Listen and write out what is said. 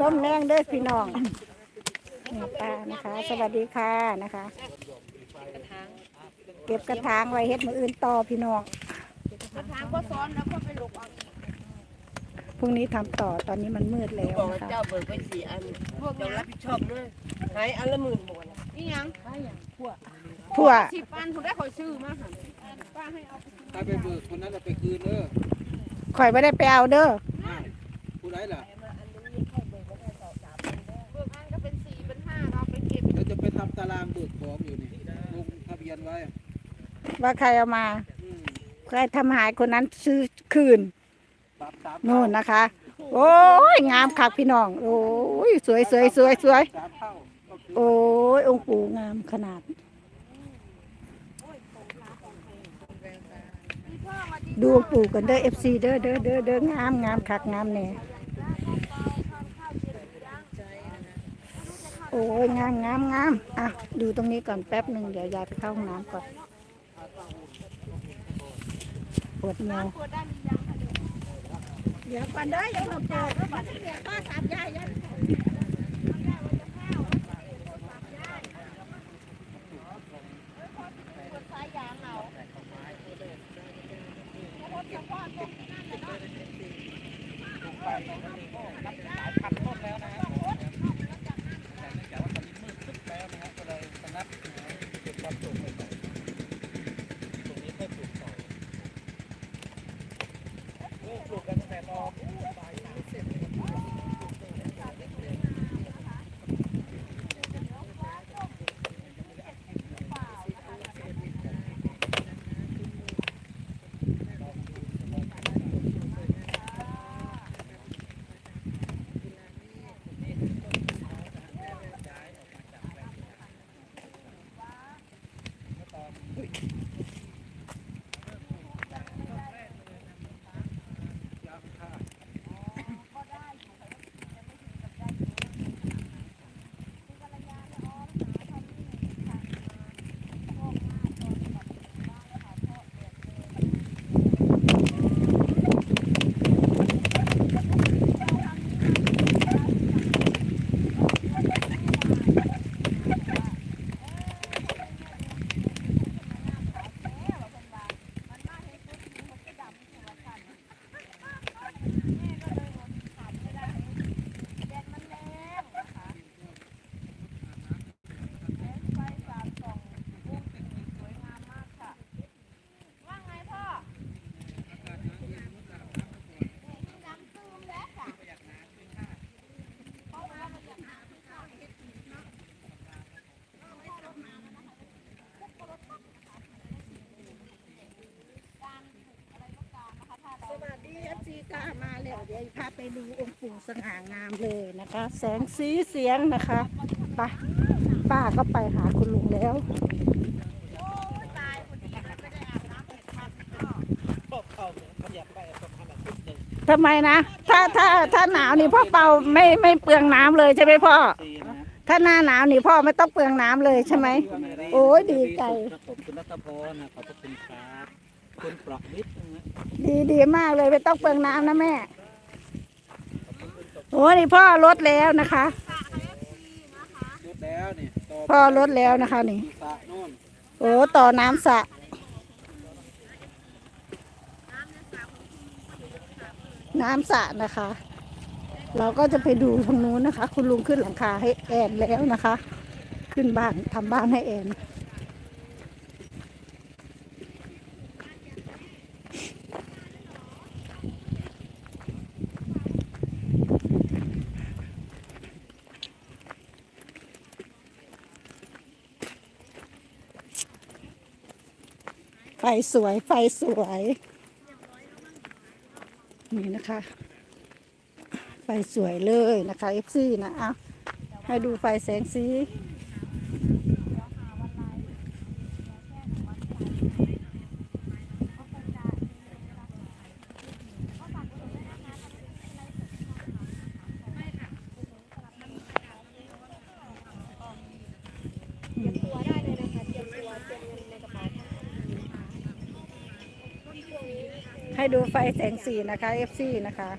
ลมแรงเด้อพี่น้องนี่ป้านะคะ สวัสดีค่ะนะคะ เก็บกระถางไว้เฮ็ดมืออื่นต่อพี่น้องกระถางก็ซ้อนแล้วก็ไปลุกเอาพรุ่งนี้ทำต่อตอนนี้มันมืดแล้วบอกว่านะคะเจ้าเบิกไปสี่อันเจ้ารับผิดชอบด้วยหายอันละหมื่นหมดนี่ยังพวกสิบอันคุณได้คอยซื้อมาค่ะป้าให้เอาไปถ้าไปเบิกคนนั้นเราไปคืนเด้อข่อยไม่ได้ไปเอาเด้ออ้าวผู้ใดล่ะ เบิกอันก็เป็นสี่เป็นห้าเราไปเก็บ เราจะไปทำตารางเบิกของอยู่นี่ลงทะเบียนไว้ว่าใครเอามา อืมใครทำหายคนนั้นซื้อคืนสามสามนู่นนะคะ โอ้ยงามคักพี่น้อง โอ้ยสวยสวยสวยสวย สามเท่าก็คือโอ้ยองค์ปู่งามขนาด ดูองค์ปู่กันเด้อเอฟซีเด้อเด้อเด้อเด้องามงามคักงามแน่ อ้ยงามงามงามอะดูตรงนี้ก่อนแป๊บหนึ่งเดี๋ยวยายไปเข้าห้องน้ำก่อนปวดเงาเดี๋ยวก่อนเด้อยังเราปิดแล้วมาเสียป้าสามยายยันสา ยย ดี๋ยวพาไปดูองค์ปู่สง่างามเลยนะคะ แสงสีเสียงนะคะไปป้าก็ไปหาคุณลุงแล้วทำไมนะ ถ้าถ้าถ้าหนาวนี่พ่อเป่าไม่ไม่เปลืองน้ำเลยใช่ไหมพ่อ ถ้าหน้าหนาวนี่พ่อไม่ต้องเปลืองน้ำเลยใช่ไหม โอ้ยดีใจ ขอบคุณรัตพรนะขอบพระคุณครับคุณปลอกนิดนะฮะดีดีมากเลยไม่ต้องเปลืองน้ำนะแม่ โอ้นี่พ่อลดแล้วนะคะ ลดแล้วนี่ต่อพ่อลดแล้วนะคะนี่ที่ สระโน่นโอ้ต่อน้ำสระน้ำสระนะคะ เราก็จะไปดูทางนู้นนะคะ คุณลุงขึ้นหลังคาให้แอนแล้วนะคะ ขึ้นบ้านทำบ้านให้แอน ฟสวยไฟสวย นี่นะคะ ไฟสวยเลยนะคะเอฟซีนะอะให้ดูไฟแสงสี ให้ดูไฟแสงสีนะคะ FC นะคะ